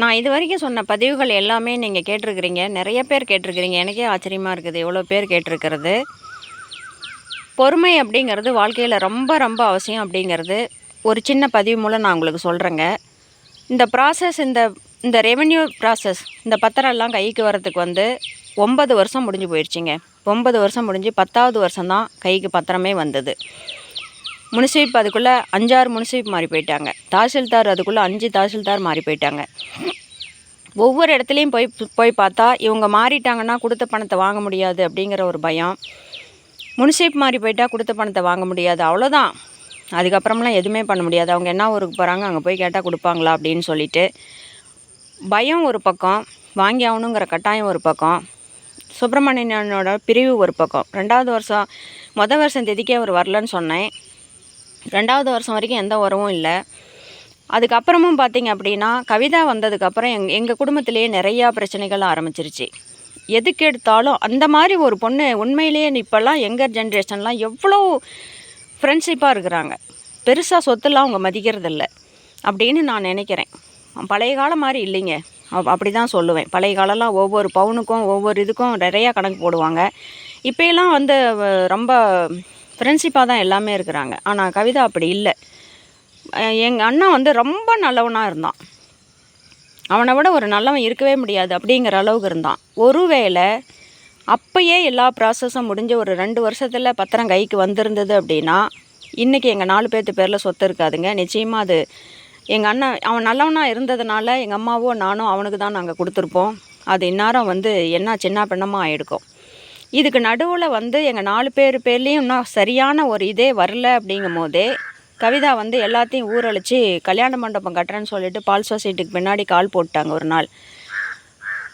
நான் இது வரைக்கும் சொன்ன பதிவுகள் எல்லாமே நீங்கள் கேட்டிருக்கிறீங்க. நிறைய பேர் கேட்டிருக்கிறீங்க. எனக்கே ஆச்சரியமாக இருக்குது. எவ்வளோ பேர் கேட்டிருக்கிறது. பொறுமை அப்படிங்கிறது வாழ்க்கையில் ரொம்ப ரொம்ப அவசியம் அப்படிங்கிறது ஒரு சின்ன பதிவு மூலம் நான் உங்களுக்கு சொல்கிறேங்க இந்த ப்ராசஸ் இந்த இந்த ரெவென்யூ ப்ராசஸ் இந்த பத்திரம் எல்லாம் கைக்கு வரத்துக்கு வந்து ஒன்பது வருஷம் முடிஞ்சு போயிடுச்சுங்க. ஒம்பது வருஷம் முடிஞ்சு பத்தாவது வருஷம்தான் கைக்கு பத்திரமே வந்தது. முனிசிப் அதுக்குள்ளே அஞ்சாறு முனிசிப் மாறி போயிட்டாங்க. தாசில்தார் அதுக்குள்ளே அஞ்சு தாசில்தார் மாறி போயிட்டாங்க. ஒவ்வொரு இடத்துலையும் போய் போய் பார்த்தா இவங்க மாறிட்டாங்கன்னா கொடுத்த பணத்தை வாங்க முடியாது அப்படிங்கிற ஒரு பயம். முனிசிப் மாறி போயிட்டால் கொடுத்த பணத்தை வாங்க முடியாது. அவ்வளோதான் அதுக்கப்புறம்லாம் எதுவுமே பண்ண முடியாது. அவங்க என்ன ஊருக்கு போகிறாங்க அங்கே போய் கேட்டால் கொடுப்பாங்களா அப்படின்னு சொல்லிட்டு. பயம் ஒரு பக்கம் வாங்கி ஆகணுங்கிற கட்டாயம் ஒரு பக்கம். சுப்பிரமணியனோட பிரிவு ஒரு பக்கம். ரெண்டாவது வருஷம் மொதல் வருஷம் தேதிக்கே அவர் வரலன்னு சொன்னேன். ரெண்டாவது வருஷம் வரைக்கும் எந்த உறவும் இல்லை. அதுக்கப்புறமும் பார்த்திங்க அப்படின்னா கவிதா வந்ததுக்கப்புறம் எங் எங்கள் குடும்பத்திலேயே நிறையா பிரச்சனைகள் ஆரம்பிச்சிருச்சு. எதுக்கு எடுத்தாலும் அந்த மாதிரி ஒரு பொண்ணு உண்மையிலேயே இப்போல்லாம் எங்கர் ஜென்ரேஷன்லாம் எவ்வளோ ஃப்ரெண்ட்ஷிப்பாக இருக்கிறாங்க. பெருசாக சொத்துலாம் அவங்க மதிக்கிறதில்ல. அப்படின்னு நான் நினைக்கிறேன். பழைய காலம் மாதிரி இல்லைங்க. அப் அப்படி தான் சொல்லுவேன். பழைய காலம்லாம் ஒவ்வொரு பவுனுக்கும் ஒவ்வொரு இதுக்கும் நிறையா கணக்கு போடுவாங்க. இப்போயெல்லாம் வந்து ரொம்ப ஃப்ரெண்ட்ஷிப்பாக தான் எல்லாமே இருக்கிறாங்க. ஆனால் கவிதா அப்படி இல்லை. எங்கள் அண்ணா வந்து ரொம்ப நல்லவனாக இருந்தான். அவனை விட ஒரு நல்லவன் இருக்கவே முடியாது அப்படிங்கிற அளவுக்கு இருந்தான். ஒருவேளை அப்பயே எல்லா ப்ராசஸும் முடிஞ்ச ஒரு ரெண்டு வருஷத்தில் பத்திரம் கைக்கு வந்திருந்தது அப்படின்னா இன்றைக்கி எங்கள் நாலு பேர்த்து பேரில் சொத்து இருக்காதுங்க. நிச்சயமாக அது எங்கள் அண்ணன் அவன் நல்லவனாக இருந்ததுனால எங்கள் அம்மாவோ நானும் அவனுக்கு தான் நாங்கள் கொடுத்துருப்போம். அது இந்நேரம் வந்து என்ன சின்ன பெண்ணமாக ஆகிடுக்கும் இதுக்கு நடுவில் வந்து எங்கள் நாலு பேர் பேர்லேயும் இன்னும் சரியான ஒரு இதே வரல அப்படிங்கும் போதே கவிதா வந்து எல்லாத்தையும் ஊரழிச்சு கல்யாண மண்டபம் கட்டுறேன்னு சொல்லிட்டு பால் சொசைட்டிக்கு பின்னாடி கால் போட்டாங்க ஒரு நாள்.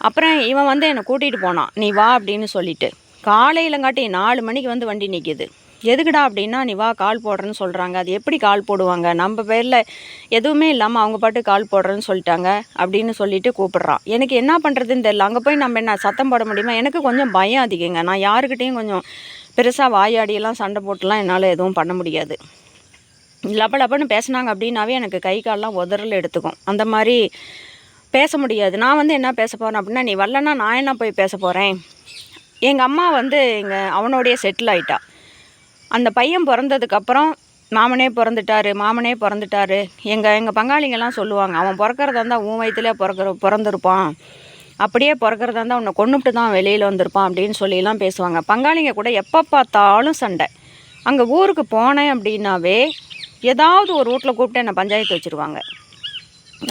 அப்புறம் இவன் வந்து என்னை கூட்டிகிட்டு போனான். நீ வா அப்படின்னு சொல்லிட்டு. காலையிலங்காட்டி நாலு மணிக்கு வந்து வண்டி நிற்கிது எதுக்குடா அப்படின்னா நீ வா கால் போடுறேன்னு சொல்கிறாங்க அது எப்படி கால் போடுவாங்க? நம்ம பேரில் எதுவுமே இல்லாமல் அவங்க பாட்டு கால் போடுறேன்னு சொல்லிட்டாங்க அப்படின்னு சொல்லிட்டு கூப்பிட்றான் எனக்கு என்ன பண்ணுறதுன்னு தெரியல. அங்கே போய் நம்ம என்ன சத்தம் போட முடியுமா? எனக்கு கொஞ்சம் பயம் அதிகங்க. நான் யாருக்கிட்டேயும் கொஞ்சம் பெருசாக வாயாடியெல்லாம் சண்டை போட்டுலாம் என்னால் எதுவும் பண்ண முடியாது. லப லபன்னு பேசுனாங்க அப்படின்னாவே எனக்கு கை கால்லாம் உதறல் எடுத்துக்கும். அந்த மாதிரி பேச முடியாது. நான் வந்து என்ன பேச போகிறேன் அப்படின்னா நீ வரலன்னா நான் என்ன போய் பேச போகிறேன் எங்கள் அம்மா வந்து எங்கள் அவனோடைய செட்டில் ஆயிட்டா. அந்த பையன் பிறந்ததுக்கப்புறம் மாமனே பிறந்துட்டாரு மாமனே பிறந்துட்டாரு. எங்கள் எங்கள் பங்காளிங்கெல்லாம் சொல்லுவாங்க அவன் பிறக்கிறதா இருந்தால் உன் வயிற்றுல பிறக்கிற பிறந்திருப்பான். அப்படியே பிறக்கிறதா இருந்தால் உன்னை கொண்டுட்டு தான் வெளியில் வந்திருப்பான் அப்படின்னு சொல்லிலாம் பேசுவாங்க. பங்காளிங்க கூட எப்போ பார்த்தாலும் சண்டை. அங்கே ஊருக்கு போனேன் அப்படின்னாவே ஏதாவது ஒரு வீட்டில் கூப்பிட்டு என்னை பஞ்சாயத்து வச்சுருவாங்க.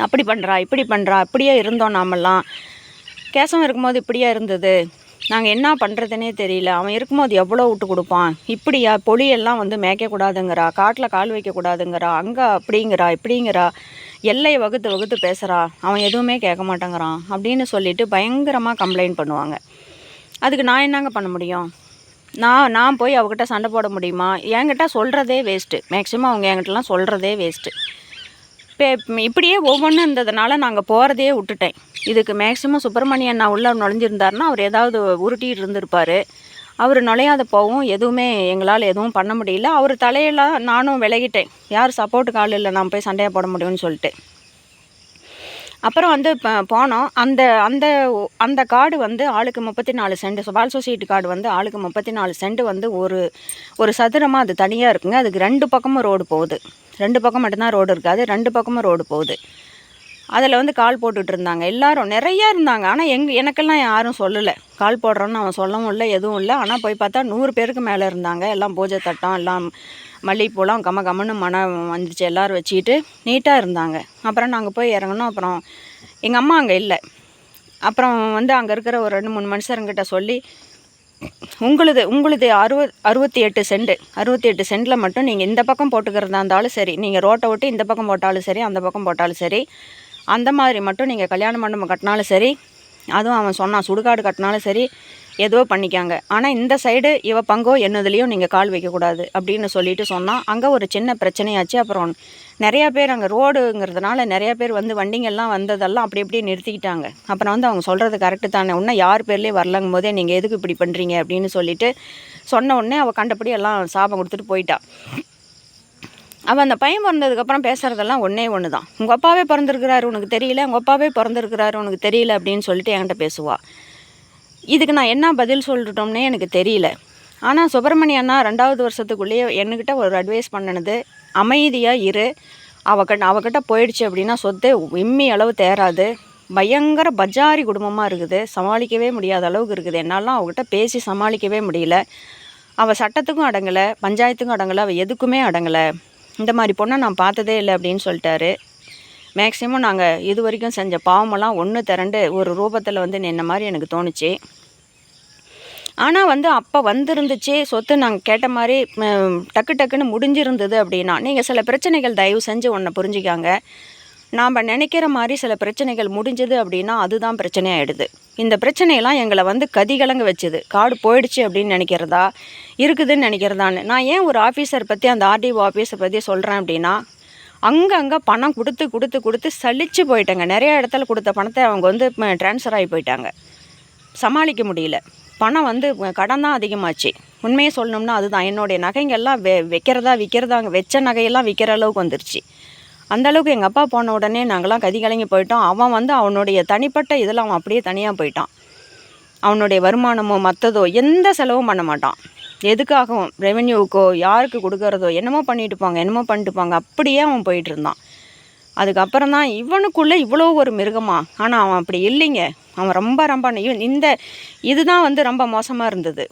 அப்படி பண்ணுறா இப்படி பண்ணுறா இப்படியே இருந்தோம் நாமெல்லாம். கேசவன் இருக்கும்போது இப்படியே இருந்தது. நாங்கள் என்ன பண்ணுறதுனே தெரியல. அவன் இருக்கும்போது எவ்வளோ விட்டு கொடுப்பான்? இப்படியா? பொலியெல்லாம் வந்து மேய்க்கக்கூடாதுங்கிறா காட்டில் கால் வைக்கக்கூடாதுங்கிறா அங்கே அப்படிங்கிறா? இப்படிங்கிறா? எல்லையை வகுத்து வகுத்து பேசுகிறா அவன் எதுவுமே கேட்க மாட்டேங்கிறான். அப்படின்னு சொல்லிட்டு பயங்கரமாக கம்ப்ளைண்ட் பண்ணுவாங்க. அதுக்கு நான் என்னங்க பண்ண முடியும்? நான் நான் போய் அவகிட்ட சண்டை போட முடியுமா? என்கிட்ட சொல்கிறதே வேஸ்ட்டு மேக்ஸிமம் அவங்க என்கிட்டலாம் சொல்கிறதே வேஸ்ட்டு இப்போ இப்படியே ஒவ்வொன்றும் இருந்ததுனால நாங்கள் போகிறதே விட்டுட்டேன். இதுக்கு மேக்சிமம் சுப்பிரமணியன் நான் உள்ளே நுழைஞ்சிருந்தாருன்னா அவர் ஏதாவது உருட்டிகிட்டு இருந்திருப்பார். அவர் நுழையாத போகவும் எதுவுமே எங்களால் எதுவும் பண்ண முடியல. அவர் தலையெல்லாம் நானும் விலகிட்டேன். யார் சப்போர்ட்டுக்கு ஆள் இல்லை நான் போய் சண்டையாக போட முடியும்னு சொல்லிட்டு. அப்புறம் வந்து இப்போ போனோம். அந்த அந்த அந்த காடு வந்து ஆளுக்கு முப்பத்தி நாலு சென்ட் பால் சொசைட்டி கார்டு வந்து ஆளுக்கு முப்பத்தி நாலு சென்ட் வந்து ஒரு ஒரு சதுரமாக அது தனியாக இருக்குங்க. அதுக்கு ரெண்டு பக்கமும் ரோடு போகுது. ரெண்டு பக்கம் மட்டும்தான் ரோடு இருக்காது. ரெண்டு பக்கமும் ரோடு போகுது. அதில் வந்து கால் போட்டுட்டு இருந்தாங்க எல்லாரும் நிறையா இருந்தாங்க. ஆனால் எங் எனக்கெல்லாம் யாரும் சொல்லலை. கால் போடுறோன்னு அவன் சொல்லவும் இல்லை எதுவும் இல்லை. ஆனால் போய் பார்த்தா நூறு பேருக்கு மேலே இருந்தாங்க. எல்லாம் பூஜை தட்டம் எல்லாம் மல்லிகைப்பூலாம் கம கமன்னு மனம் வந்துச்சு. எல்லோரும் வச்சுக்கிட்டு நீட்டாக இருந்தாங்க. அப்புறம் நாங்கள் போய் இறங்கினோம். அப்புறம் எங்கள் அம்மா அங்கே இல்லை. அப்புறம் வந்து அங்கே இருக்கிற ஒரு ரெண்டு மூணு மனுஷருங்கிட்ட சொல்லி உங்களுது உங்களுது அறுபது அறுபத்தி எட்டு சென்ட் அறுபத்தி எட்டு சென்டில் மட்டும் நீங்கள் இந்த பக்கம் போட்டுக்கிறதா இருந்தாலும் சரி. நீங்கள் ரோட்டை விட்டு இந்த பக்கம் போட்டாலும் சரி அந்த பக்கம் போட்டாலும் சரி. அந்த மாதிரி மட்டும் நீங்கள் கல்யாண மண்டபம் கட்டினாலும் சரி அதுவும் அவன் சொன்னான் சுடுகாடு கட்டினாலும் சரி ஏதோ பண்ணிக்காங்க. ஆனால் இந்த சைடு இவ பங்கோ என்னதுலேயும் நீங்கள் கால் வைக்கக்கூடாது அப்படின்னு சொல்லிட்டு சொன்னான். அங்கே ஒரு சின்ன பிரச்சனையாச்சு. அப்புறம் நிறையா பேர் அங்கே ரோடுங்கிறதுனால நிறையா பேர் வந்து வண்டிங்கெல்லாம் வந்ததெல்லாம் அப்படி அப்படியே நிறுத்திக்கிட்டாங்க. அப்புறம் வந்து அவங்க சொல்கிறது கரெக்டு தானே. இன்னும் யார் பேர்லேயும் வரலங்கும் போதே நீங்கள் எதுக்கு இப்படி பண்ணுறீங்க அப்படின்னு சொல்லிட்டு சொன்ன உடனே அவள் கண்டபடி எல்லாம் சாபம் கொடுத்துட்டு போயிட்டா. அவன் அந்த பையன் பிறந்ததுக்கப்புறம் பேசுகிறதெல்லாம் ஒன்றே ஒன்று தான் உங்கள் அப்பாவே பிறந்திருக்கிறாரு உனக்கு தெரியல? உங்கள் அப்பாவே பிறந்திருக்கிறாரு உனக்கு தெரியல அப்படின்னு சொல்லிட்டு என்கிட்ட பேசுவாள் இதுக்கு நான் என்ன பதில் சொல்லிட்டோம்னே எனக்கு தெரியல. ஆனால் சுப்பிரமணிய அண்ணா ரெண்டாவது வருஷத்துக்குள்ளேயே என்கிட்ட ஒரு அட்வைஸ் பண்ணினது அமைதியாக இரு. அவகிட்ட அவகிட்ட போயிடுச்சு அப்படின்னா சொத்தே இம்மி அளவு தேராது பயங்கர பஜாரி குடும்பமாக இருக்குது. சமாளிக்கவே முடியாத அளவுக்கு இருக்குது. என்னாலாம் அவகிட்ட பேசி சமாளிக்கவே முடியல. அவள் சட்டத்துக்கும் அடங்கலை பஞ்சாயத்துக்கும் அடங்கலை அவள் எதுக்குமே அடங்கலை. இந்த மாதிரி பொண்ணை நான் பார்த்ததே இல்லை அப்படின்னு சொல்லிட்டாரு. மேக்ஸிமம் நாங்கள் இது வரைக்கும் செஞ்ச பாவமெல்லாம் ஒன்று திரண்டு ஒரு ரூபத்தில் வந்து நின்ன மாதிரி எனக்கு தோணுச்சு. ஆனால் வந்து அப்போ வந்திருந்துச்சு சொத்து நாங்கள் கேட்ட மாதிரி டக்கு டக்குன்னு முடிஞ்சிருந்தது அப்படின்னா நீங்கள் சில பிரச்சனைகள் தயவு செஞ்சு ஒன்றை புரிஞ்சுக்காங்க. நாம் நினைக்கிற மாதிரி சில பிரச்சனைகள் முடிஞ்சது அப்படின்னா அதுதான் பிரச்சனையாகிடுது இந்த பிரச்சனையெல்லாம் எங்களை வந்து கதிகலங்க வச்சுது. காடு போயிடுச்சு அப்படின்னு நினைக்கிறதா? இருக்குதுன்னு நினைக்கிறதான்னு. நான் ஏன் ஒரு ஆஃபீஸர் பற்றி அந்த ஆர்டிஓ ஆஃபீஸை பற்றி சொல்கிறேன் அப்படின்னா அங்கங்கே பணம் கொடுத்து கொடுத்து கொடுத்து சலிச்சு போயிட்டாங்க. நிறைய இடத்துல கொடுத்த பணத்தை அவங்க வந்து ட்ரான்ஸ்ஃபர் ஆகி போயிட்டாங்க. சமாளிக்க முடியல. பணம் வந்து கடன் தான் அதிகமாச்சு. உண்மையை சொல்லணும்னா அதுதான். என்னுடைய நகைங்கெல்லாம் வெ வைக்கிறதா விற்கிறதாங்க வச்ச நகையெல்லாம் விற்கிற அளவுக்கு வந்துருச்சு. அந்தளவுக்கு எங்கள் அப்பா போன உடனே நாங்களாம் கதி கலங்கி போயிட்டோம். அவன் வந்து அவனுடைய தனிப்பட்ட இதில் அவன் அப்படியே தனியாக போயிட்டான். அவனுடைய வருமானமோ மற்றதோ எந்த செலவும் பண்ண மாட்டான். எதுக்காகவும் ரெவென்யூவுக்கோ யாருக்கு கொடுக்கறதோ என்னமோ பண்ணிட்டு போங்க என்னமோ பண்ணிட்டு போங்க அப்படியே அவன் போயிட்டு இருந்தான். அதுக்கப்புறம் தான் இவனுக்குள்ளே இவ்வளோ ஒரு மிருகமா? ஆனால் அவன் அப்படி இல்லைங்க. அவன் ரொம்ப ரொம்ப இந்த இதுதான் வந்து ரொம்ப மோசமாக இருந்தது.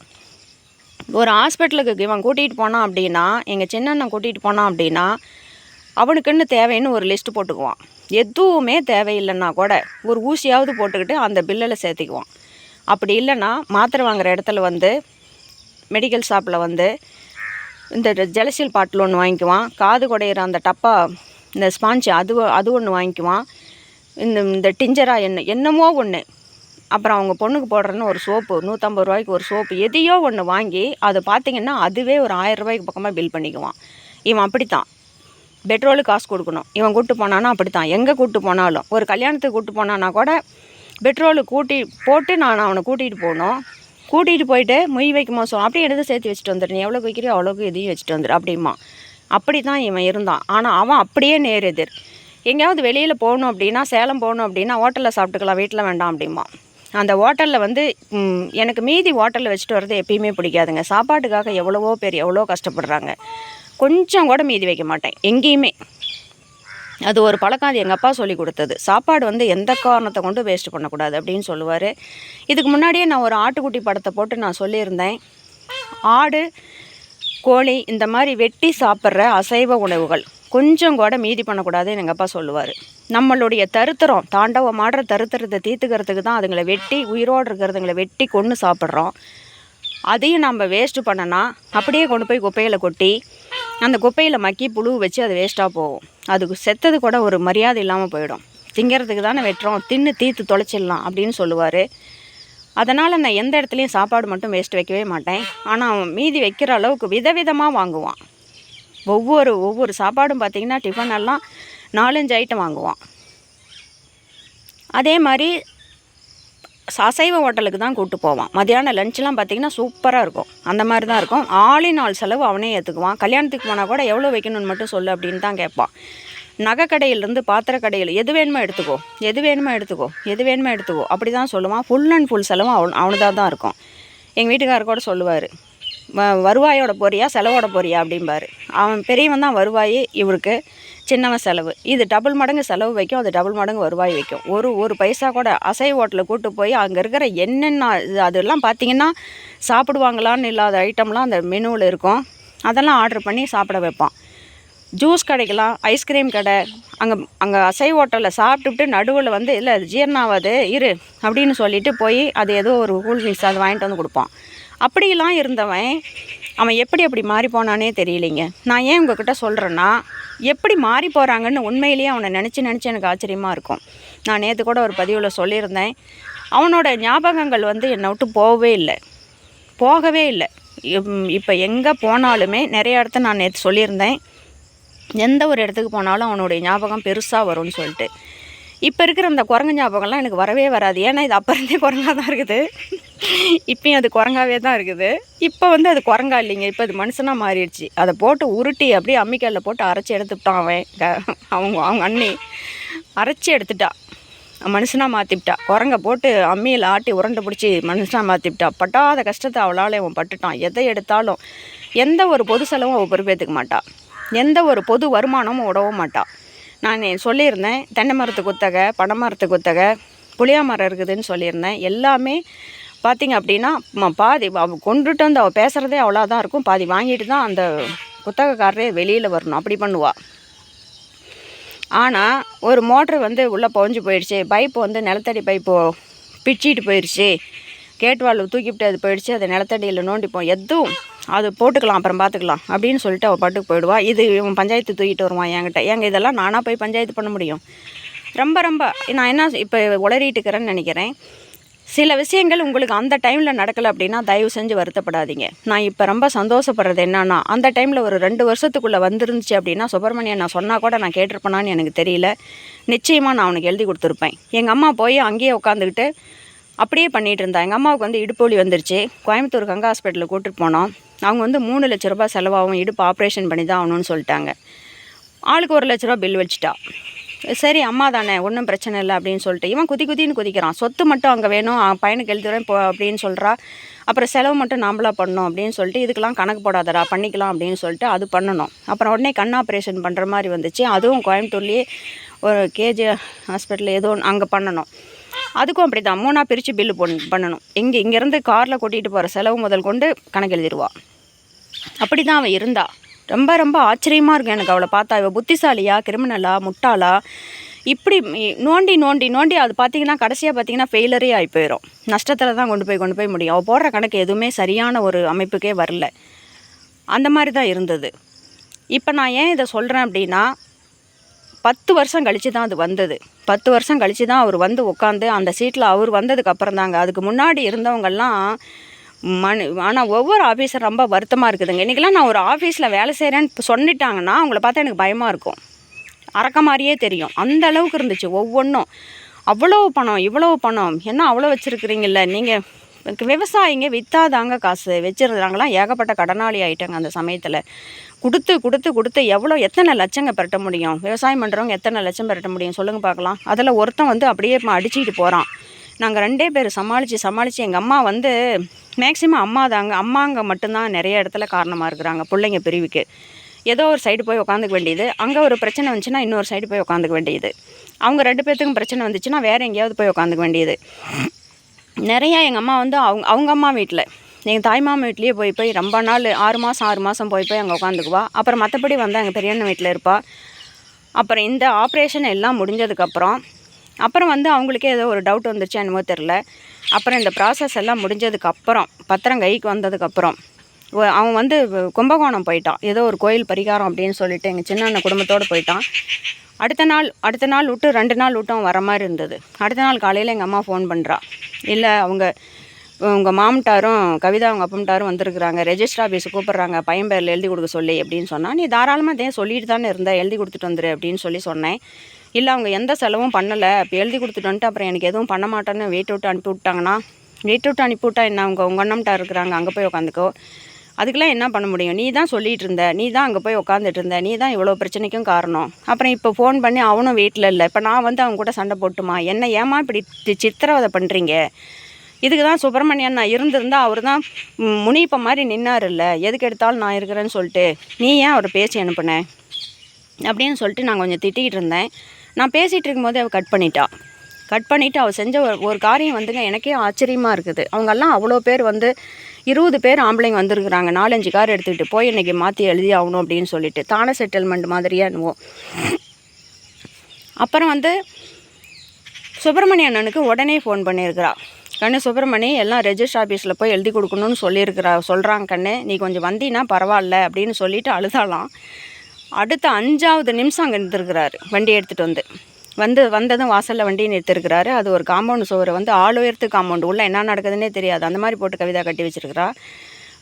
ஒரு ஹாஸ்பிட்டலுக்கு இவன் கூட்டிகிட்டு போனான் அப்படின்னா எங்கள் சின்னண்ணன் கூட்டிகிட்டு போனான் அப்படின்னா அவனுக்குன்னு தேவைன்னு ஒரு லிஸ்ட் போட்டுக்குவான். எதுவுமே தேவையில்லைன்னா கூட ஒரு ஊசியாவது போட்டுக்கிட்டு அந்த பில்லில் சேர்த்திக்குவான். அப்படி இல்லைன்னா மாத்திரை வாங்குற இடத்துல வந்து மெடிக்கல் ஷாப்பில் வந்து இந்த ஜலசீல் பாட்டில் ஒன்று வாங்கிக்குவான். காது குடையிற அந்த டப்பா இந்த ஸ்பாஞ்சு அது அது ஒன்று வாங்கிக்குவான். இந்த இந்த டிஞ்சரா என்ன என்னமோ ஒன்று அப்புறம் அவங்க பொண்ணுக்கு போடுறன்னு ஒரு சோப்பு நூற்றம்பது ரூபாய்க்கு ஒரு சோப்பு எதையோ ஒன்று வாங்கி அதை பார்த்திங்கன்னா அதுவே ஒரு ஆயிரம் ரூபாய்க்கு பக்கமாக பில் பண்ணிக்குவான். இவன் அப்படித்தான். பெட்ரோலுக்கு காசு கொடுக்கணும். இவன் கூட்டு போனானா அப்படித்தான். எங்கே கூப்பிட்டு போனாலும். ஒரு கல்யாணத்துக்கு கூட்டு போனானா கூட பெட்ரோலு கூட்டி போட்டு நான் அவனை கூட்டிகிட்டு போகணும். கூட்டிகிட்டு போயிட்டு மொய் வைக்கும் போது அப்படியே எடுத்து சேர்த்து வச்சுட்டு வந்துடு நீ எவ்வளோக்கு வைக்கிறியோ அவ்வளோக்கு இதையும் வச்சுட்டு வந்துடு அப்படிமா அப்படி தான் இவன் இருந்தான். ஆனால் அவன் அப்படியே நேர் எதிர். எங்கேயாவது வெளியில் போகணும் அப்படின்னா சேலம் போகணும் அப்படின்னா ஹோட்டலில் சாப்பிட்டுக்கலாம் வீட்டில் வேண்டாம் அப்படிமா அந்த ஹோட்டலில் வந்து எனக்கு மீதி ஹோட்டலில் வச்சுட்டு வர்றது எப்பயுமே பிடிக்காதுங்க. சாப்பாட்டுக்காக எவ்வளவோ பேர் எவ்வளோ கஷ்டப்படுறாங்க. கொஞ்சம் கூட மீதி வைக்க மாட்டேன் எங்கேயுமே. அது ஒரு பழக்கம் அது எங்கள் அப்பா சொல்லி கொடுத்தது. சாப்பாடு வந்து எந்த காரணத்தை கொண்டு வேஸ்ட் பண்ணக்கூடாது அப்படின்னு சொல்லுவார். இதுக்கு முன்னாடியே நான் ஒரு ஆட்டுக்குட்டி படத்தை போட்டு நான் சொல்லியிருந்தேன். ஆடு கோழி இந்த மாதிரி வெட்டி சாப்பிட்ற அசைவ உணவுகள் கொஞ்சம் கூட மீதி பண்ணக்கூடாதுன்னு எங்கள் அப்பா சொல்லுவார். நம்மளுடைய தருத்திரம் தாண்டவம் ஆடுற தருத்திரத்தை தீர்த்துக்கிறதுக்கு தான் அதுங்களை வெட்டி உயிரோடு இருக்கிறதுங்களை வெட்டி கொன்று சாப்பிட்றோம். அதையும் நம்ம வேஸ்ட்டு பண்ணனா அப்படியே கொண்டு போய் குப்பையில் கொட்டி அந்த குப்பையில் மக்கி புழு வச்சு அது வேஸ்ட்டாக போகும். அதுக்கு செத்தது கூட ஒரு மரியாதை இல்லாமல் போயிடும். திங்கிறதுக்கு தானே வெட்டுறோம் தின்னு தீர்த்து தொலைச்சிடலாம் அப்படின்னு சொல்லுவார். அதனால் நான் எந்த இடத்துலையும் சாப்பாடு மட்டும் வேஸ்ட் வைக்கவே மாட்டேன். ஆனால் அவன் மீதி வைக்கிற அளவுக்கு விதவிதமாக வாங்குவான். ஒவ்வொரு ஒவ்வொரு சாப்பாடும் பார்த்திங்கன்னா டிஃபன் எல்லாம் நாலஞ்சு ஐட்டம் வாங்குவான். அதே மாதிரி அசைவ ஹோட்டலுக்கு தான் கூப்பிட்டு போவான். மதியானம் லஞ்செலாம் பார்த்தீங்கன்னா சூப்பராக இருக்கும். அந்த மாதிரி தான் இருக்கும். ஆளின் ஆள் செலவு அவனே ஏற்றுக்குவான் கல்யாணத்துக்கு போனால் கூட எவ்வளோ வைக்கணும்னு மட்டும் சொல்லு அப்படின்னு தான் கேட்பான். நகை கடையிலேருந்து பாத்திர கடையில் எது வேணுமோ எடுத்துக்கோ. எது வேணுமோ எடுத்துக்கோ. எது வேணுமோ எடுத்துக்கோ. அப்படி தான் சொல்லுவான். ஃபுல் அண்ட் ஃபுல் செலவும் அவன் அவனுதாக தான் இருக்கும். எங்கள் வீட்டுக்காரர் கூட சொல்லுவார். வருவாயோட போறியா செலவோட போறியா அப்படிம்பாரு. அவன் பெரியவன் தான் வருவாய் இவருக்கு சின்னவன் செலவு. இது டபுள் மடங்கு செலவு வைக்கும் அது டபுள் மடங்கு வருவாய் வைக்கும். ஒரு ஒரு பைசா கூட அசை ஹோட்டலில் கூட்டு போய் அங்கே இருக்கிற என்னென்ன இது அதெல்லாம் பார்த்தீங்கன்னா சாப்பிடுவாங்களான்னு இல்லாத ஐட்டம்லாம் அந்த மெனுவில் இருக்கும். அதெல்லாம் ஆர்டர் பண்ணி சாப்பிட வைப்பான். ஜூஸ் கடைக்கெல்லாம் ஐஸ்கிரீம் கடை அங்கே அங்கே அசை ஹோட்டலில் சாப்பிட்டுட்டு நடுவில் வந்து இல்லை அது இரு அப்படின்னு சொல்லிட்டு போய் அது ஏதோ ஒரு கூல் ட்ரிங்க்ஸ் அது வாங்கிட்டு வந்து கொடுப்பான். அப்படிலாம் இருந்தவன் அவன் எப்படி அப்படி மாறி போனானே தெரியலைங்க. நான் ஏன் உங்ககிட்ட சொல்கிறேன்னா எப்படி மாறி போகிறாங்கன்னு உண்மையிலேயே அவனை நினச்சி நினச்சி எனக்கு ஆச்சரியமாக இருக்கும். நான் நேற்று கூட ஒரு பதிவில் சொல்லியிருந்தேன். அவனோட ஞாபகங்கள் வந்து என்னை விட்டு போகவே இல்லை. போகவே இல்லை. இப்போ எங்கே போனாலுமே நிறைய இடத்த நான் நேற்று சொல்லியிருந்தேன். எந்த ஒரு இடத்துக்கு போனாலும் அவனுடைய ஞாபகம் பெருசாக வரும்னு சொல்லிட்டு. இப்போ இருக்கிற அந்த குரங்கு ஞாபகம்லாம் எனக்கு வரவே வராது. ஏன்னா இது அப்போ இருந்தே குரங்காக தான் இருக்குது. இப்பயும் அது குரங்காவே தான் இருக்குது. இப்போ வந்து அது குரங்கா இல்லைங்க. இப்போ அது மனுஷனாக மாறிடுச்சு. அதை போட்டு உருட்டி அப்படியே அம்மிக்கல்ல போட்டு அரைச்சி எடுத்துட்டான் அவன். அவங்க அவங்க அண்ணி. அரைச்சி எடுத்துட்டா. மனுஷனாக மாற்றிவிட்டா குரங்க போட்டு அம்மியில் ஆட்டி உருண்டை பிடிச்சி மனுஷனாக மாற்றிவிட்டா பட்டாத கஷ்டத்தை அவளால் அவன் பட்டுட்டான். எதை எடுத்தாலும் எந்த ஒரு பொது செலவும் அவள் பொறுப்பேற்றுக்க மாட்டாள் எந்த ஒரு பொது வருமானமும் விடவும் மாட்டாள் நான் சொல்லியிருந்தேன். தென்னை மரத்து குத்தகை பனை மரத்து குத்தகை புளியா மரம் இருக்குதுன்னு சொல்லியிருந்தேன். எல்லாமே பார்த்தீங்க அப்படின்னா ம- பாதி அவள் கொண்டுட்டு வந்து அவள் பேசுகிறதே அவ்வளோதான் இருக்கும். பாதி வாங்கிட்டு தான் அந்த புத்தகக்காரரே வெளியில் வரணும். அப்படி பண்ணுவாள் ஆனால் ஒரு மோட்ரு வந்து உள்ளே புகஞ்சு போயிடுச்சு. பைப்பு வந்து நிலத்தடி பைப்பு பிச்சிட்டு போயிடுச்சு. கேட் தூக்கிவிட்டு அது போயிடுச்சு. அதை நிலத்தடியில் நோண்டிப்போம் எதுவும் அது போட்டுக்கலாம் அப்புறம் பார்த்துக்கலாம் அப்படின்னு சொல்லிட்டு அவள் பாட்டுக்கு போயிடுவா. இது இவன் பஞ்சாயத்து தூக்கிட்டு வருவான் என்கிட்ட. எங்கள் இதெல்லாம் நானாக போய் பஞ்சாயத்து பண்ண முடியும்? ரொம்ப ரொம்ப நான் என்ன இப்போ உளறிட்டு இருக்கிறேன்னு நினைக்கிறேன். சில விஷயங்கள் உங்களுக்கு அந்த டைமில் நடக்கலை அப்படின்னா தயவு செஞ்சு வருத்தப்படாதீங்க. நான் இப்போ ரொம்ப சந்தோஷப்படுறது என்னன்னா அந்த டைமில் ஒரு ரெண்டு வருஷத்துக்குள்ளே வந்துருந்துச்சு அப்படின்னா சுப்பிரமணியன் நான் சொன்னால் கூட நான் கேட்டிருப்பேனான்னு எனக்கு தெரியல. நிச்சயமாக நான் அவனுக்கு எழுதி கொடுத்துருப்பேன். எங்கள் அம்மா போய் அங்கேயே உட்காந்துக்கிட்டு அப்படியே பண்ணிகிட்டு இருந்தா. எங்கள் அம்மாவுக்கு வந்து இடுப்பு வலி வந்துருச்சு. கோயம்புத்தூர் கங்கா ஹாஸ்பிட்டலில் கூட்டிட்டு போனோம். அவங்க வந்து மூணு லட்ச ரூபாய் செலவாகும் இடுப்பு ஆப்ரேஷன் பண்ணி தான் ஆகணும்னு சொல்லிட்டாங்க. ஆளுக்கு ஒரு லட்ச ரூபா பில் வச்சுட்டா. சரி அம்மா தானே ஒன்றும் பிரச்சனை இல்லை அப்படின்னு சொல்லிட்டு. இவன் குதி குதின்னு குதிக்கிறான். சொத்து மட்டும் அங்கே வேணும் பையனுக்கு எழுதுறேன் போ அப்படின்னு சொல்கிறா அப்புறம் செலவு மட்டும் நாம்பளா பண்ணணும் அப்படின்னு சொல்லிட்டு இதுக்கெல்லாம் கணக்கு போடாதடா பண்ணிக்கலாம் அப்படின்னு சொல்லிட்டு அது பண்ணணும். அப்புறம் உடனே கண் ஆப்ரேஷன் பண்ணுற மாதிரி வந்துச்சு. அதுவும் கோயம்புத்தூர்லேயே ஒரு கேஜி ஹாஸ்பிட்டல் ஏதோ அங்கே பண்ணணும். அதுக்கும் அப்படி தான் மூணாக பிரித்து பில்லு பொன் பண்ணணும். இங்கே இங்கேருந்து காரில் கூட்டிகிட்டு போகிற செலவு முதல் கொண்டு கணக்கு எழுதிடுவா. அப்படி தான் அவள் இருந்தாள் ரொம்ப ரொம்ப ஆச்சரியமாக இருக்கும் எனக்கு அவளை பார்த்தா. இவள் புத்திசாலியா கிரிமினலா முட்டாளா? இப்படி நோண்டி நோண்டி நோண்டி அது பார்த்தீங்கன்னா கடைசியாக பார்த்தீங்கன்னா ஃபெயிலரே ஆகி போயிடும் நஷ்டத்தில் தான் கொண்டு போய் கொண்டு போய் முடியும். அவள் போடுற கணக்கு எதுவுமே சரியான ஒரு அமைப்புக்கே வரல. அந்த மாதிரி தான் இருந்தது. இப்போ நான் ஏன் இதை சொல்கிறேன் அப்படின்னா பத்து வருஷம் கழித்து தான் அது வந்தது. பத்து வருஷம் கழிச்சு தான் அவர் வந்து உட்காந்து அந்த சீட்டில் அவர் வந்ததுக்கு அப்புறம் தாங்க அதுக்கு முன்னாடி இருந்தவங்கெல்லாம் மனு ஆனால் ஒவ்வொரு ஆஃபீஸர் ரொம்ப வருத்தமாக இருக்குதுங்க. இன்றைக்கெலாம் நான் ஒரு ஆஃபீஸில் வேலை செய்கிறேன்னு சொல்லிட்டாங்கன்னா அவங்கள பார்த்தா எனக்கு பயமாக இருக்கும். அறக்க மாதிரியே தெரியும். அந்த அளவுக்கு இருந்துச்சு ஒவ்வொன்றும் அவ்வளோ பணம் இவ்வளோ பணம். என்ன அவ்வளோ வச்சுருக்குறீங்கள நீங்கள் விவசாயிங்க விற்றாதாங்க காசு. வச்சுருந்தாங்களாம் ஏகப்பட்ட கடனாளி ஆகிட்டாங்க அந்த சமயத்தில். கொடுத்து கொடுத்து கொடுத்து எவ்வளோ எத்தனை லட்சங்க பெரட்ட முடியும்? விவசாயம் பண்ணுறவங்க எத்தனை லட்சம் பெரட்ட முடியும்? சொல்லுங்கள் பார்க்கலாம். அதில் ஒருத்தன் வந்து அப்படியே அடிச்சுக்கிட்டு போகிறான் நாங்கள் ரெண்டே பேர் சமாளித்து சமாளித்து எங்கள் அம்மா வந்து மேக்ஸிமம் அம்மா தாங்க அம்மாங்க மட்டும்தான் நிறைய இடத்துல காரணமாக இருக்கிறாங்க பிள்ளைங்க பிரிவுக்கு. ஏதோ ஒரு சைடு போய் உட்காந்துக்க வேண்டியது. அங்கே ஒரு பிரச்சனை வந்துச்சுன்னா இன்னொரு சைடு போய் உட்காந்துக்க வேண்டியது. அவங்க ரெண்டு பேர்த்துக்கும் பிரச்சனை வந்துச்சுன்னா வேறு எங்கேயாவது போய் உட்காந்துக்க வேண்டியது. நிறையா எங்கள் அம்மா வந்து அவங்க அவங்க அம்மா வீட்டில் எங்கள் தாய்மாமா வீட்லேயே போய் போய் ரொம்ப நாள் ஆறு மாதம் ஆறு மாதம் போய் போய் அங்கே உட்காந்துக்குவா அப்புறம் மற்றபடி வந்து எங்கள் பெரியண்ணன் வீட்டில் இருப்பாள் அப்புறம் இந்த ஆப்ரேஷன் எல்லாம் முடிஞ்சதுக்கப்புறம் அப்புறம் வந்து அவங்களுக்கே ஏதோ ஒரு டவுட் வந்துருச்சு என்னமோ தெரில அப்புறம் இந்த ப்ராசஸ் எல்லாம் முடிஞ்சதுக்கப்புறம் பத்திரம் கைக்கு வந்ததுக்கப்புறம் அவன் வந்து கும்பகோணம் போயிட்டான். ஏதோ ஒரு கோயில் பரிகாரம் அப்படின்னு சொல்லிட்டு எங்கள் சின்ன அண்ணன் குடும்பத்தோடு போயிட்டான். அடுத்த நாள் அடுத்த நாள் விட்டு ரெண்டு நாள் விட்டு அவன் வர மாதிரி இருந்தது. அடுத்த நாள் காலையில் எங்கள் அம்மா ஃபோன் பண்ணுறா இல்லை அவங்க உங்கள் மாமட்டாரும் கவிதா அவங்க அப்பம்ட்டாரும் வந்திருக்கிறாங்க. ரெஜிஸ்டர் ஆஃபீஸ் கூப்பிட்றாங்க. பையன் பேரில் எழுதி கொடுக்க சொல்லி அப்படின்னு சொன்னால் நீ தாராளமாக இதே சொல்லிட்டு தானே இருந்தால் எழுதி கொடுத்துட்டு வந்துரு அப்படின்னு சொல்லி சொன்னேன். இல்லை அவங்க எந்த செலவும் பண்ணலை. இப்போ எழுதி கொடுத்துட்டு வந்துட்டு அப்புறம் எனக்கு எதுவும் பண்ண மாட்டேன்னு வெயிட் அவுட் அனுப்பி விட்டாங்கன்னா வெயிட் விட்டு அனுப்பி விட்டா என்ன? அவங்க உங்கள் அண்ணம்ட்டா இருக்கிறாங்க அங்கே போய் உட்காந்துக்கோ அதுக்கெலாம் என்ன பண்ண முடியும்? நீ தான் சொல்லிகிட்டு இருந்த. நீ தான் அங்கே போய் உட்காந்துட்டு இருந்த. நீ தான் இவ்வளோ பிரச்சனைக்கும் காரணம். அப்புறம் இப்போ ஃபோன் பண்ணி அவனும் வீட்டில் இல்லை. இப்போ நான் வந்து அவங்க கூட சண்டை போட்டுமா? என்ன ஏமா இப்படி சித்திரவதை பண்ணுறீங்க இதுக்கு தான் சுப்பிரமணியன் நான் இருந்திருந்தால் அவர் தான் முனிப்ப மாதிரி நின்னார் இல்லை. எதுக்கு எடுத்தாலும் நான் இருக்கிறேன்னு சொல்லிட்டு நீ ஏன் அவரை பேசி அனுப்புனேன் அப்படின்னு சொல்லிட்டு நான் கொஞ்சம் திட்டிக்கிட்டு இருந்தேன். நான் பேசிகிட்டு இருக்கும்போது அவள் கட் பண்ணிட்டா. கட் பண்ணிவிட்டு அவள் செஞ்ச ஒரு ஒரு காரியம் வந்துங்க எனக்கே ஆச்சரியமாக இருக்குது. அவங்கெல்லாம் அவ்வளோ பேர் வந்து இருபது பேர் ஆம்பளைங்க வந்திருக்கிறாங்க. நாலஞ்சு கார் எடுத்துக்கிட்டு போய் இன்றைக்கி மாற்றி எழுதி ஆகணும் அப்படின்னு சொல்லிட்டு தானே செட்டில்மெண்ட் மாதிரியே என்னவோ. அப்புறம் வந்து சுப்பிரமணிய அண்ணனுக்கு உடனே ஃபோன் பண்ணியிருக்கிறா. கண்ணு சுப்பிரமணி எல்லாம் ரெஜிஸ்டர் ஆஃபீஸில் போய் எழுதி கொடுக்கணும்னு சொல்லியிருக்கிறா சொல்கிறாங்க கண்ணு. நீ கொஞ்சம் வந்தீன்னா பரவாயில்ல அப்படின்னு சொல்லிவிட்டு அழுதாலாம் அடுத்த அஞ்சாவது நிமிஷம் அங்கே நிறுத்திருக்கிறாரு. வண்டி எடுத்துகிட்டு வந்து. வந்து வந்ததும் வாசலில் வண்டியை நிறுத்திருக்கிறாரு. அது ஒரு காம்பவுண்ட் சுவரை வந்து ஆள் உயர்த்து காம்பவுண்டு. உள்ளே என்ன நடக்குதுன்னே தெரியாது. அந்த மாதிரி போட்டு கவிதா கட்டி வச்சுருக்கிறா.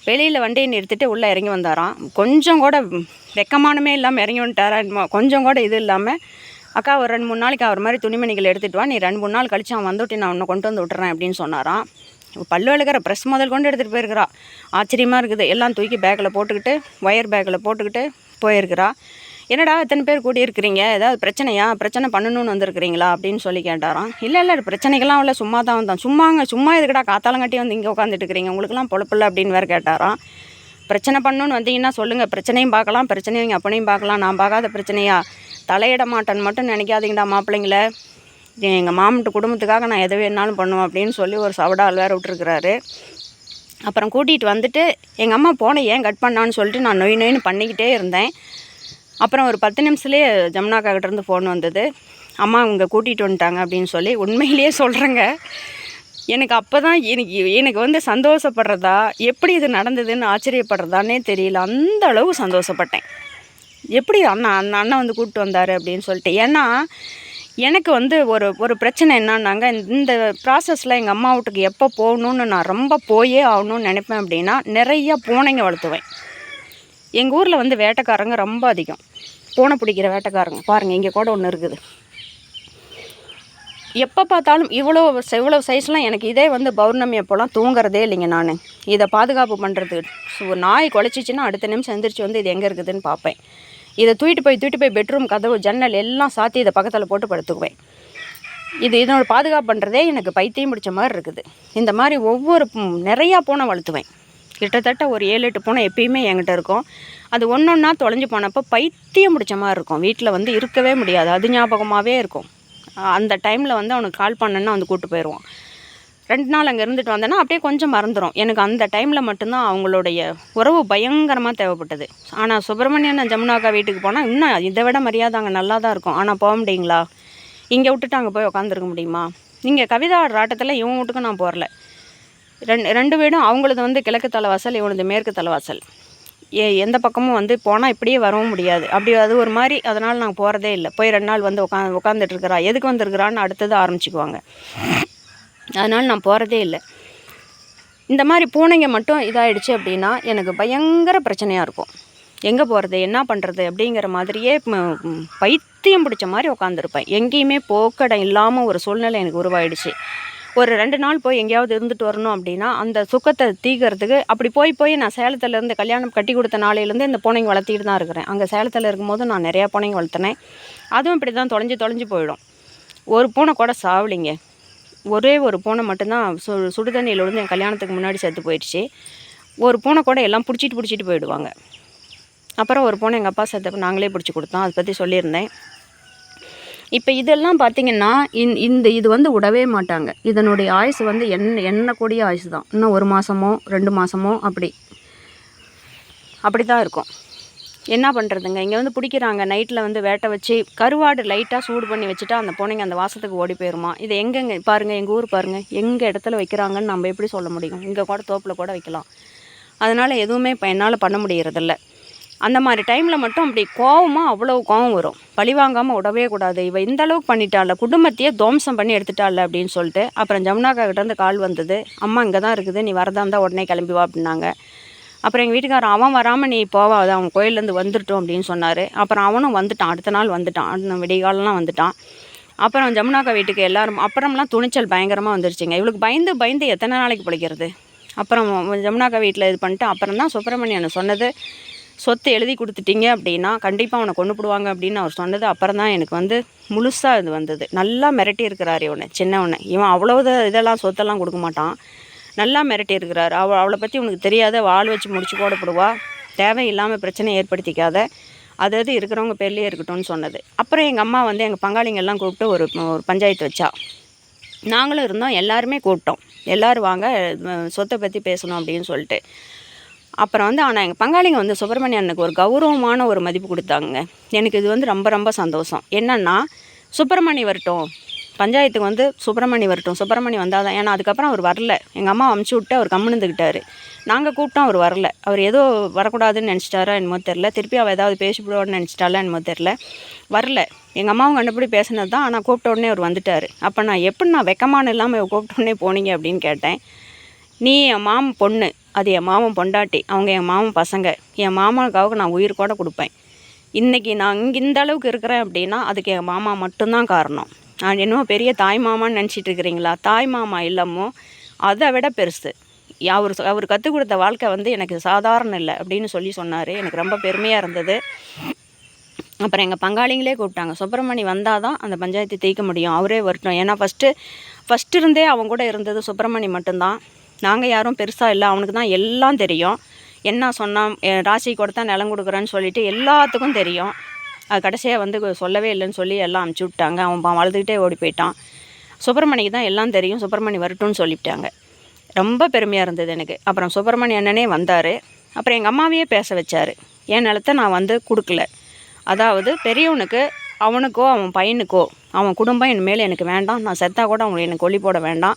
வெளியில் வண்டியை நிறுத்திட்டு உள்ளே இறங்கி வந்தாராம். கொஞ்சம் கூட வெக்கமானமே இல்லாமல் இறங்கி வந்துட்டாரா கொஞ்சம் கூட இது இல்லாமல் அக்கா ஒரு ரெண்டு மூணு நாளைக்கு அவர் மாதிரி துணிமணிகள் எடுத்துகிட்டு வா. நீ ரெண்டு மூணு நாள் கழிச்சு அவன் வந்துட்டு நான் உன்னை கொண்டு வந்து விட்டுறேன் அப்படின்னு சொன்னாராம். பல்லு விளக்குற ப்ரெஸ் முதல் கொண்டு எடுத்துகிட்டு போயிருக்கிறா. ஆச்சரியமாக இருக்குது. எல்லாம் தூக்கி பேக்கில் போட்டுக்கிட்டு ஒயர் பேக்கில் போட்டுக்கிட்டு போயிருக்கிறா. என்னடா இத்தனை பேர் கூடி ஏதாவது பிரச்சனையா? பிரச்சனை பண்ணணும்னு வந்திருக்கிறீங்களா? அப்படின்னு சொல்லி கேட்டாராம். இல்லை இல்லை பிரச்சனைகள்லாம் இல்லை. சும்மா தான் வந்தான். சும்மாங்க சும்மா எதுக்குடா காத்தாலங்கட்டி வந்து இங்கே உட்காந்துட்டு இருக்கிறீங்க? உங்களுக்குலாம் பொழப்பில்ல அப்படின்னு வேறு கேட்டாராம். பிரச்சனை பண்ணணும்னு வந்தீங்கன்னா சொல்லுங்கள் பிரச்சனையும் பார்க்கலாம் பிரச்சனையும் அப்பனையும் பார்க்கலாம். நான் பார்க்காத பிரச்சனையா? தலையிட மாட்டேன்னு மட்டும் நினைக்காதீங்கடா மாப்பிள்ளைங்கள. எங்கள் மாமன்ட்டு குடும்பத்துக்காக நான் எதை வேணாலும் பண்ணுவேன் அப்படின்னு சொல்லி ஒரு சவடால் வேறு விட்டுருக்குறாரு. அப்புறம் கூட்டிகிட்டு வந்துட்டு எங்கள் அம்மா போனை ஏன் கட் பண்ணான்னு சொல்லிட்டு நான் நொய் நொயின்னு பண்ணிக்கிட்டே இருந்தேன். அப்புறம் ஒரு பத்து நிமிஷத்துலேயே ஜமுனாக்காகிட்டேருந்து ஃபோன் வந்தது. அம்மா அவங்க கூட்டிகிட்டு வந்துட்டாங்க அப்படின்னு சொல்லி உண்மையிலேயே சொல்கிறேங்க எனக்கு அப்போ தான் எனக்கு எனக்கு வந்து சந்தோஷப்படுறதா எப்படி இது நடந்ததுன்னு ஆச்சரியப்படுறதானே தெரியல. அந்த அளவு சந்தோஷப்பட்டேன். எப்படி அண்ணா அந்த அண்ணன் வந்து கூப்பிட்டு வந்தார் அப்படின்னு சொல்லிட்டு. ஏன்னா எனக்கு வந்து ஒரு ஒரு பிரச்சனை என்னன்னாங்க இந்த ப்ராசஸில் எங்கள் அம்மா வீட்டுக்கு எப்போ போகணுன்னு நான் ரொம்ப போயே ஆகணும்னு நினைப்பேன் அப்படின்னா நிறைய பூனைங்க வளர்த்துவேன். எங்கள் ஊரில் வந்து வேட்டைக்காரங்க ரொம்ப அதிகம். பூனை பிடிக்கிற வேட்டைக்காரங்க. பாருங்கள் இங்கே கூட ஒன்று இருக்குது. எப்போ பார்த்தாலும் இவ்வளோ இவ்வளோ சைஸ்லாம் எனக்கு இதே வந்து பௌர்ணமி அப்போலாம் தூங்குறதே இல்லைங்க நான். இதை பாதுகாப்பு பண்ணுறதுக்கு நாய் குலைச்சிச்சின்னா அடுத்த நிமிஷம் எந்திரிச்சு வந்து இது எங்கே இருக்குதுன்னு பார்ப்பேன். இதை தூக்கிட்டு போய் தூக்கிட்டு போய் பெட்ரூம் கதவு ஜன்னல் எல்லாம் சாத்தி இதை பக்கத்தில் போட்டு படுத்துக்குவேன். இது இதனோட பாதுகாப்பு பண்ணுறதே எனக்கு பைத்தியம் பிடிச்ச மாதிரி இருக்குது. இந்த மாதிரி ஒவ்வொரு நிறையா பூனை வளர்த்துவேன். கிட்டத்தட்ட ஒரு ஏழு எட்டு பூனை எப்பயுமே என்கிட்ட இருக்கும். அது ஒன்று ஒன்றா தொலைஞ்சு போனப்போ பைத்தியம் பிடிச்ச மாதிரி இருக்கும். வீட்டில் வந்து இருக்கவே முடியாது. அது ஞாபகமாகவே இருக்கும். அந்த டைமில் வந்து அவனுக்கு கால் பண்ணேன்னா வந்து கூப்பிட்டு போயிடுவான். ரெண்டு நாள் அங்கே இருந்துட்டு வந்தேன்னா அப்படியே கொஞ்சம் மறந்துடும் எனக்கு அந்த டைமில் மட்டும்தான் அவங்களுடைய உறவு பயங்கரமாக தேவைப்பட்டது. ஆனால் சுப்பிரமணியன் ஜமுனாக்கா வீட்டுக்கு போனால் இன்னும் இதை விட மரியாதை அங்கே நல்லா தான் இருக்கும். ஆனால் போக முடியுங்களா? இங்கே விட்டுட்டு அங்கே போய் உட்காந்துருக்க முடியுமா? நீங்கள் கவிதா ஆடுற ஆட்டத்தில் இவன் வீட்டுக்கும் நான் போகல ரெண்டு ரெண்டு வீடும் அவங்களது வந்து கிழக்கு தலைவாசல் இவனது மேற்கு தலைவாசல். ஏ எந்த பக்கமும் வந்து போனால் இப்படியே வரவும் முடியாது. அப்படி அது ஒரு மாதிரி அதனால் நாங்கள் போகிறதே இல்லை. போய் ரெண்டு நாள் வந்து உட்கா உட்காந்துட்டு இருக்கிறா. எதுக்கு வந்திருக்கிறான்னு அடுத்தது ஆரம்பிச்சுக்குவாங்க. அதனால் நான் போகிறதே இல்லை. இந்த மாதிரி பூனைங்க மட்டும் இதாயிடுச்சு அப்படின்னா எனக்கு பயங்கர பிரச்சனையாக இருக்கும். எங்கே போகிறது என்ன பண்ணுறது அப்படிங்கிற மாதிரியே பைத்தியம் பிடிச்ச மாதிரி உட்காந்துருப்பேன் எங்கேயுமே போக்கடம் இல்லாமல் ஒரு சூழ்நிலை எனக்கு உருவாயிடுச்சு. ஒரு ரெண்டு நாள் போய் எங்கேயாவது இருந்துட்டு வரணும் அப்படின்னா அந்த சுக்கத்தை தீக்கிறதுக்கு அப்படி போய் போய் நான் சேலத்துலேருந்து கல்யாணம் கட்டி கொடுத்த நாளையிலேருந்து இந்த பூனைங்க வளர்த்திட்டு தான் இருக்கிறேன். அங்கே சேலத்தில் இருக்கும்போது நான் நிறையா பூனைங்க வளர்த்தினேன். அதுவும் இப்படி தான் தொலைஞ்சு தொலைஞ்சு போயிடும். ஒரு பூனை கூட சாவலிங்க. ஒரே ஒரு பூனை மட்டும்தான் சு சுடு தண்ணியில் விழுந்து என் கல்யாணத்துக்கு முன்னாடி செத்து போயிடுச்சு. ஒரு பூனை கூட எல்லாம் பிடிச்சிட்டு பிடிச்சிட்டு போயிடுவாங்க. அப்புறம் ஒரு பூனை எங்கள் அப்பா செத்தப்ப நாங்களே பிடிச்சி கொடுத்தோம். அதை பற்றி சொல்லியிருந்தேன். இப்போ இதெல்லாம் பார்த்தீங்கன்னா இந் இந்த இது வந்து விடவே மாட்டாங்க. இதனுடைய ஆயுசு வந்து எண்ண எண்ணக்கூடிய ஆயுசு தான் இன்னும் ஒரு மாதமோ ரெண்டு மாதமோ அப்படி. அப்படி தான் இருக்கும். என்ன பண்ணுறதுங்க இங்கே வந்து பிடிக்கிறாங்க. நைட்டில் வந்து வேட்டை வச்சு கருவாடு லைட்டாக சூடு பண்ணி வச்சுட்டா அந்த பூனைங்க அந்த வாசத்துக்கு ஓடி போயிருமா? இது எங்கெங்க? பாருங்கள் எங்கள் ஊர் பாருங்கள் எங்கள் இடத்துல வைக்கிறாங்கன்னு நம்ம எப்படி சொல்ல முடியும்? இங்கே கூட தோப்பில் கூட வைக்கலாம். அதனால் எதுவுமே இப்போ என்னால் பண்ண முடியறதில்ல. அந்த மாதிரி டைமில் மட்டும் அப்படி கோவமாக அவ்வளோ கோவம் வரும். பழி வாங்காமல் விடவே கூடாது. இவ இந்த அளவுக்கு பண்ணிட்டால குடும்பத்தையே துவம்சம் பண்ணி எடுத்துட்டாள் அப்படின்னு சொல்லிட்டு அப்புறம் ஜமுனாக்கா கிட்டேருந்து கால் வந்தது. அம்மா இங்கே தான் இருக்குது. நீ வரதா இருந்தால் உடனே கிளம்பி வா அப்படின்னாங்க. அப்புறம் எங்கள் வீட்டுக்காரன் அவன் வராமல் நீ போவாது அவன் கோயிலேருந்து வந்துட்டோம் அப்படின்னு சொன்னார். அப்புறம் அவனும் வந்துட்டான். அடுத்த நாள் வந்துட்டான். அடுத்த வந்துட்டான். அப்புறம் ஜமுனாக்கா வீட்டுக்கு எல்லாரும் அப்புறம்லாம் துணிச்சல் பயங்கரமாக வந்துருச்சுங்க. இவளுக்கு பயந்து பயந்து எத்தனை நாளைக்கு பிடிக்கிறது அப்புறம் ஜமுனாக்கா வீட்டில் இது பண்ணிட்டு அப்புறம் தான் சுப்பிரமணியன் சொன்னது சொத்து எழுதி கொடுத்துட்டீங்க அப்படின்னா கண்டிப்பாக அவனை கொண்டு போடுவாங்க அப்படின்னு அவர் சொன்னது. அப்புறம் தான் எனக்கு வந்து முழுசாக இது வந்தது. நல்லா மிரட்டி இருக்கிறார் இவனை சின்னவனை. இவன் அவ்வளோ இதெல்லாம் சொத்தெல்லாம் கொடுக்க மாட்டான். நல்லா மிரட்டி இருக்கிறார் அவ அவளை பற்றி உனக்கு தெரியாத வாள் வச்சு முடிச்சு போடப்படுவா? தேவையில்லாமல் பிரச்சனை ஏற்படுத்திக்காத. அது அது இருக்கிறவங்க பேர்லேயே இருக்கட்டும்னு சொன்னது. அப்புறம் எங்கள் அம்மா வந்து எங்கள் பங்காளிங்கெல்லாம் கூப்பிட்டு ஒரு ஒரு பஞ்சாயத்து வச்சா. நாங்களும் இருந்தோம் எல்லாருமே கூப்பிட்டோம். எல்லோரும் வாங்க சொத்தை பற்றி பேசணும் அப்படின்னு சொல்லிட்டு. அப்புறம் வந்து ஆனால் எங்கள் பங்காளிங்க வந்து சுப்பிரமணிய அண்ணனுக்கு ஒரு கௌரவமான ஒரு மதிப்பு கொடுத்தாங்க எனக்கு இது வந்து ரொம்ப ரொம்ப சந்தோஷம். என்னென்னா சுப்பிரமணி வரட்டும். பஞ்சாயத்துக்கு வந்து சுப்பிரமணி வரட்டும். சுப்பிரமணி வந்தால் தான் ஏன்னா அதுக்கப்புறம் அவர் வரல. எங்கள் அம்மா அமுச்சு விட்டு அவர் கம்முனுந்துக்கிட்டாரு நாங்கள் கூப்பிட்டோம் அவர் வரல. அவர் ஏதோ வரக்கூடாதுன்னு நினச்சிட்டாரோ என்னமோ தெரில திருப்பி அவள் ஏதாவது பேசிவிடுவான்னு நினச்சிட்டாலோ என்னமோ தெரில வரல. எங்கள் அம்மாவும் கண்டுபிடி பேசினது தான் ஆனால் கூப்பிட்ட உடனே அவர் வந்துட்டார். அப்போ நான் எப்படி நான் வெக்கமான இல்லாமல் கூப்பிட்ட உடனே போனீங்க அப்படின்னு கேட்டேன். நீ என் மாமன் பொண்ணு. அது என் மாமன் பொண்டாட்டி. அவங்க என் மாமன் பசங்க. என் மாமனுக்காக நான் உயிர் கூட கொடுப்பேன். இன்றைக்கி நான் இங்கே இந்த அளவுக்கு இருக்கிறேன் அப்படின்னா அதுக்கு என் மாமா மட்டும்தான் காரணம். என்னமோ பெரிய தாய் மாமான்னு நினச்சிட்டு இருக்கிறீங்களா? தாய் மாமா இல்லமோ? அதை விட பெருசு. அவர் அவர் கற்றுக் கொடுத்த வாழ்க்கை வந்து எனக்கு சாதாரண இல்லை அப்படின்னு சொல்லி சொன்னார். எனக்கு ரொம்ப பெருமையாக இருந்தது. அப்புறம் எங்கள் பங்காளிங்களே கூப்பிட்டாங்க. சுப்பிரமணி வந்தால் தான் அந்த பஞ்சாயத்தை தீர்க்க முடியும். அவரே வரட்டும். ஏன்னா ஃபஸ்ட்டு ஃபஸ்ட்டு இருந்தே அவங்க கூட இருந்தது சுப்பிரமணி மட்டும்தான். நாங்கள் யாரும் பெருசாக இல்லை. அவனுக்கு தான் எல்லாம் தெரியும். என்ன சொன்னால் ராசி கொடுத்தா நிலம் கொடுக்குறேன்னு சொல்லிட்டு எல்லாத்துக்கும் தெரியும். கடைசியாக வந்து சொல்லவே இல்லைன்னு சொல்லி எல்லாம் அமுச்சு விட்டாங்க. அவன் பா- ஓடி போயிட்டான். சுப்பிரமணிக்கு தான் எல்லாம் தெரியும். சுப்பிரமணி வரட்டும்னு சொல்லிவிட்டாங்க. ரொம்ப பெருமையாக இருந்தது எனக்கு. அப்புறம் சுப்பிரமணி அண்ணனே வந்தார். அப்புறம் எங்கள் அம்மாவையே பேச வச்சார். என் நிலத்தை நான் வந்து கொடுக்கல. அதாவது பெரியவனுக்கு அவனுக்கோ அவன் பையனுக்கோ அவன் குடும்பம் இனிமேல் எனக்கு வேண்டாம். நான் செத்தா கூட அவங்களை எனக்கு ஒளி போட வேண்டாம்.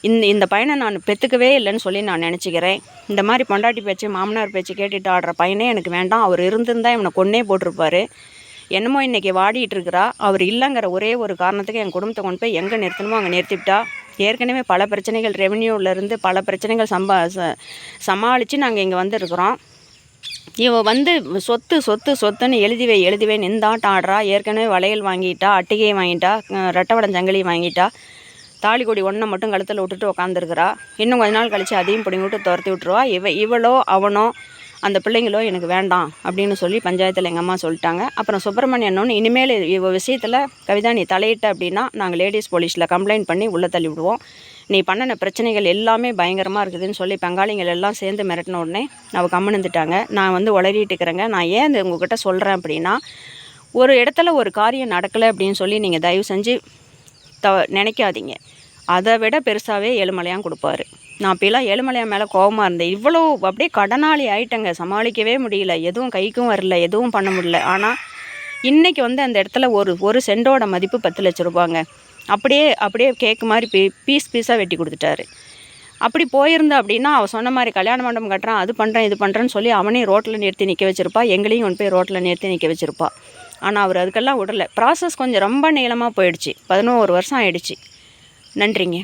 இந்த இந்த பையனை நான் பெற்றுக்கவே இல்லைன்னு சொல்லி நான் நினச்சிக்கிறேன். இந்த மாதிரி பொண்டாட்டி பேச்சு மாமனார் பேச்சு கேட்டுட்டு ஆடுற பையனே எனக்கு வேண்டாம். அவர் இருந்திருந்தால் இவனை கொன்னே போட்டிருப்பாரு. என்னமோ இன்றைக்கி வாடிட்டு இருக்கிறா. அவர் இல்லைங்கிற ஒரே ஒரு காரணத்துக்கு என் குடும்பத்தை கொண்டு போய் எங்கே நிறுத்தணுமோ அங்கே நிறுத்திவிட்டா. ஏற்கனவே பல பிரச்சனைகள் ரெவன்யூவிலேருந்து பல பிரச்சனைகள் சம்பா ச சமாளித்து நாங்கள் இங்கே வந்திருக்கிறோம். இவ வந்து சொத்து சொத்து சொத்துன்னு எழுதிவே எழுதிவே எழுதி ஆடுறா. ஏற்கனவே வளையல் வாங்கிட்டா அட்டிகையை வாங்கிட்டா அஹ் ரெட்டவடம் சங்கிலி வாங்கிட்டா. தாலி கொடி ஒன்றை மட்டும் கழுத்தில் விட்டுட்டு உக்காந்துருக்குறா. இன்னும் கொஞ்ச நாள் கழித்து அதையும் பிடிங்கி விட்டு துரத்தி விட்ருவா இவ இவளோ அவனோ அந்த பிள்ளைங்களோ எனக்கு வேண்டாம் அப்படின்னு சொல்லி பஞ்சாயத்தில் எங்கள் அம்மா சொல்லிட்டாங்க. அப்புறம் சுப்பிரமணியன்னு இனிமேல் இவ விஷயத்தில் கவிதா நீ தலையிட்ட அப்படின்னா நாங்கள் லேடிஸ் போலீஸில் கம்ப்ளைண்ட் பண்ணி உள்ளே தள்ளி விடுவோம். நீ பண்ணின பிரச்சனைகள் எல்லாமே பயங்கரமாக இருக்குதுன்னு சொல்லி பங்காளிகள் எல்லாம் சேர்ந்து மிரட்டின உடனே அவள் கம்முன்னு இருந்துட்டாங்க. நான் வந்து உளறிட்டு இருக்கிறேங்க. நான் ஏன் இது உங்ககிட்ட சொல்கிறேன் அப்படின்னா ஒரு இடத்துல ஒரு காரியம் நடக்கலை அப்படின்னு சொல்லி நீங்கள் தயவு செஞ்சு த நினைக்காதீங்க. அதை விட பெருசாகவே ஏழுமலையான் கொடுப்பாரு. நான் அப்பெல்லாம் ஏழுமலையான் மேலே கோவமாக இருந்தேன். இவ்வளோ அப்படியே கடனாளி ஆயிட்டேங்க. சமாளிக்கவே முடியல. எதுவும் கைக்கும் வரல. எதுவும் பண்ண முடியல. ஆனால் இன்றைக்கி வந்து அந்த இடத்துல ஒரு ஒரு சென்டோட மதிப்பு பத்து லட்ச ரூபாங்க. அப்படியே அப்படியே கேக்கு மாதிரி பீ பீஸ் பீஸாக வெட்டி கொடுத்துட்டாரு. அப்படி போயிருந்தா அப்படின்னா அவள் சொன்ன மாதிரி கல்யாண மண்டபம் கட்டுறான் அது பண்ணுறேன் இது பண்ணுறேன்னு சொல்லி அவனையும் ரோட்டில் நிறுத்தி நிற்க வச்சிருப்பா. எங்களையும் கொண்டு போய் ரோட்டில் நிறுத்தி நிற்க வச்சிருப்பா. ஆனால் அவர் அதுக்கெல்லாம் விடல. ப்ராசஸ் கொஞ்சம் ரொம்ப நீளமாக போயிடுச்சு. பதினோரு வருஷம் ஆயிடுச்சு. நன்றிங்க.